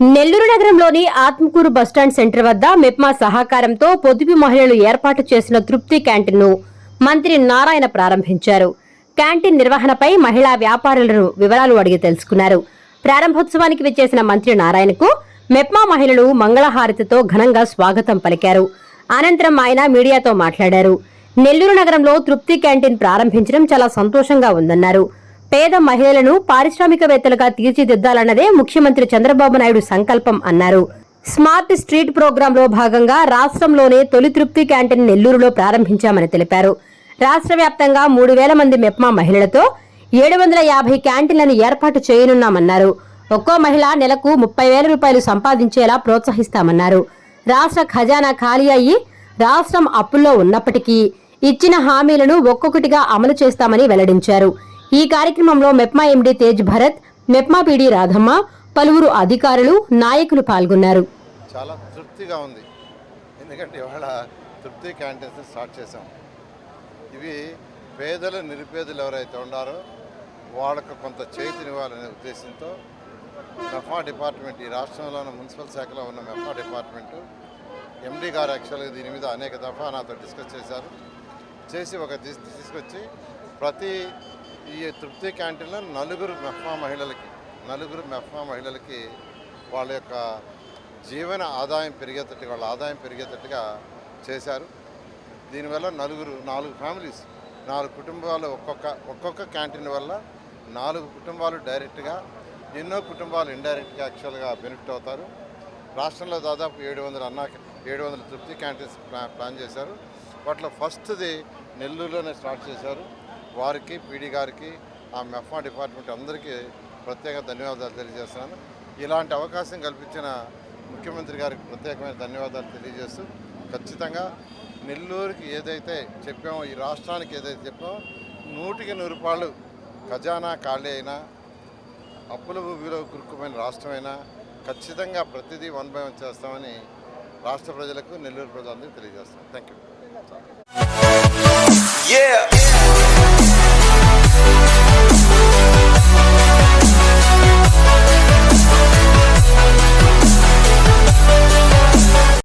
నెల్లూరు నగరంలోని Atmakur bus stand centre వద్ద మెప్మా సహకారంతో పొదుపు మహిళలు ఏర్పాటు చేసిన తృప్తి క్యాంటీన్ను మంత్రి నారాయణ ప్రారంభించారు. క్యాంటీన్ నిర్వహణపై మహిళా వ్యాపారులను వివరాలు అడిగి తెలుసుకున్నారు. ప్రారంభోత్సవానికి విచ్చేసిన మంత్రి నారాయణకు మెప్మా మహిళలు మంగళహారతితో ఘనంగా స్వాగతం పలికారు. అనంతరం ఆయన మీడియాతో మాట్లాడారు. నెల్లూరు నగరంలో తృప్తి క్యాంటీన్ ప్రారంభించడం చాలా సంతోషంగా ఉందన్నారు. పేద మహిళలను పారిశ్రామికవేత్తలుగా తీర్చిదిద్దాలన్నదే ముఖ్యమంత్రి చంద్రబాబు నాయుడు సంకల్పం అన్నారు. స్మార్ట్ స్ట్రీట్ ప్రోగ్రాంలో భాగంగా రాష్ట్రంలోనే తొలి తృప్తి క్యాంటీన్ నెల్లూరులో ప్రారంభించామని తెలిపారు. రాష్ట్ర వ్యాప్తంగా మూడు వేల మంది మెప్మా మహిళలతో ఏడు వందల యాభై క్యాంటీన్లను ఏర్పాటు చేయనున్నామన్నారు. ఒక్కో మహిళ నెలకు ముప్పై వేల రూపాయలు సంపాదించేలా ప్రోత్సహిస్తామన్నారు. రాష్ట్ర ఖజానా ఖాళీ అయ్యి రాష్ట్రం అప్పుల్లో ఉన్నప్పటికీ ఇచ్చిన హామీలను ఒక్కొక్కటిగా అమలు చేస్తామని వెల్లడించారు. ఈ కార్యక్రమంలో మెప్మా ఎండీ తేజ్ భరత్ మెప్మా పీడీ రాధమ్మ పలువురు అధికారులు నాయకులు పాల్గొన్నారు. చాలా తృప్తిగా ఉంది. ఎందుకంటే ఇవాళ తృప్తి క్యాంటీన్స్ స్టార్ట్ చేసాం ఇవి పేదలు నిరుపేదలు ఎవరైతే ఉన్నారో వాళ్ళకు కొంత చేతినివ్వాలనే ఉద్దేశంతో మెఫా డిపార్ట్మెంట్ ఈ రాష్ట్రంలోని మున్సిపల్ శాఖలో ఉన్న మెఫా డిపార్ట్మెంటు ఎండీ గారు యాక్చువల్గా దీని మీద అనేక దఫా నాతో డిస్కస్ చేశారు. చేసి ఒక తీసుకొచ్చి ప్రతి ఈ తృప్తి క్యాంటీన్లో నలుగురు మెఫ్మా మహిళలకి నలుగురు మెఫ్మా మహిళలకి వాళ్ళ యొక్క జీవన ఆదాయం పెరిగేటట్టుగా వాళ్ళ ఆదాయం పెరిగేటట్టుగా చేశారు. దీనివల్ల నలుగురు నాలుగు ఫ్యామిలీస్ నాలుగు కుటుంబాలు ఒక్కొక్క ఒక్కొక్క క్యాంటీన్ వల్ల నాలుగు కుటుంబాలు డైరెక్ట్గా ఎన్నో కుటుంబాలు ఇండైరెక్ట్గా యాక్చువల్గా బెనిఫిట్ అవుతారు. రాష్ట్రంలో దాదాపు ఏడు వందల అన్నా ఏడు వందల తృప్తి క్యాంటీన్స్ ప్లాన్ చేశారు. వాటిలో ఫస్ట్ది నెల్లూరులోనే స్టార్ట్ చేశారు. వారికి పీడీ గారికి ఆ మెఫ్మా డిపార్ట్మెంట్ అందరికీ ప్రత్యేక ధన్యవాదాలు తెలియజేస్తున్నాను. ఇలాంటి అవకాశం కల్పించిన ముఖ్యమంత్రి గారికి ప్రత్యేకమైన ధన్యవాదాలు తెలియజేస్తూ ఖచ్చితంగా నెల్లూరుకి ఏదైతే చెప్పామో ఈ రాష్ట్రానికి ఏదైతే చెప్పామో నూటికి నూరు రూపాయలు ఖజానా ఖాళీ అయినా అప్పుల భూమిలో కురుకుమైన రాష్ట్రమైనా ఖచ్చితంగా ప్రతిదీ వన్ బై వన్ చేస్తామని రాష్ట్ర ప్రజలకు నెల్లూరు ప్రజలందరికీ తెలియజేస్తాం థ్యాంక్ యూ